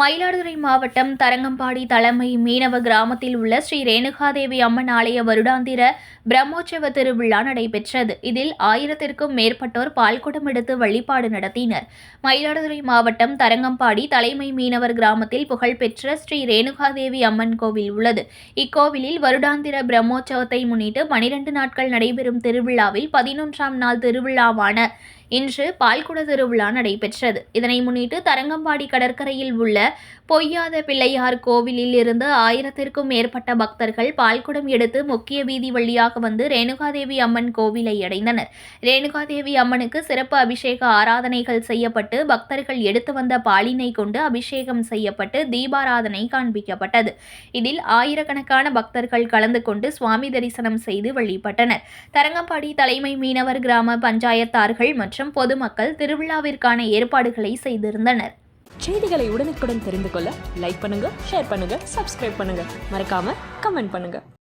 மயிலாடுதுறை மாவட்டம் தரங்கம்பாடி தலைமை மீனவ கிராமத்தில் உள்ள ஸ்ரீ ரேணுகாதேவி அம்மன் ஆலய வருடாந்திர பிரம்மோற்சவ திருவிழா நடைபெற்றது. இதில் ஆயிரத்திற்கும் மேற்பட்டோர் பால்குடம் எடுத்து வழிபாடு நடத்தினர். மயிலாடுதுறை மாவட்டம் தரங்கம்பாடி தலைமை மீனவர் கிராமத்தில் புகழ்பெற்ற ஸ்ரீ ரேணுகாதேவி அம்மன் கோவில் உள்ளது. இக்கோவிலில் வருடாந்திர பிரம்மோற்சவத்தை முன்னிட்டு பனிரெண்டு நாட்கள் நடைபெறும் திருவிழாவில் பதினொன்றாம் நாள் திருவிழாவான இன்று பால்குட திருவிழா நடைபெற்றது. இதனை முன்னிட்டு தரங்கம்பாடி கடற்கரையில் உள்ள பொய்யாத பிள்ளையார் கோவிலில் இருந்து ஆயிரத்திற்கும் மேற்பட்ட பக்தர்கள் பால்குடம் எடுத்து முக்கிய வீதி வழியாக வந்து ரேணுகாதேவி அம்மன் கோவிலை அடைந்தனர். ரேணுகாதேவி அம்மனுக்கு சிறப்பு அபிஷேக ஆராதனைகள் செய்யப்பட்டு பக்தர்கள் எடுத்து வந்த பாலினை கொண்டு அபிஷேகம் செய்யப்பட்டு தீபாராதனை காண்பிக்கப்பட்டது. இதில் ஆயிரக்கணக்கான பக்தர்கள் கலந்து கொண்டு சுவாமி தரிசனம் செய்து வழிபட்டனர். தரங்கம்பாடி தலைமை மீனவர் கிராம பஞ்சாயத்தார்கள் மற்றும் மற்றும் பொதுமக்கள் திருவிழாவிற்கான ஏற்பாடுகளை செய்திருந்தனர். செய்திகளை உடனுக்குடன் தெரிந்து கொள்ள லைக் பண்ணுங்க ஷேர் பண்ணுங்க சப்ஸ்கிரைப் பண்ணுங்க. மறக்காம கமெண்ட் பண்ணுங்க.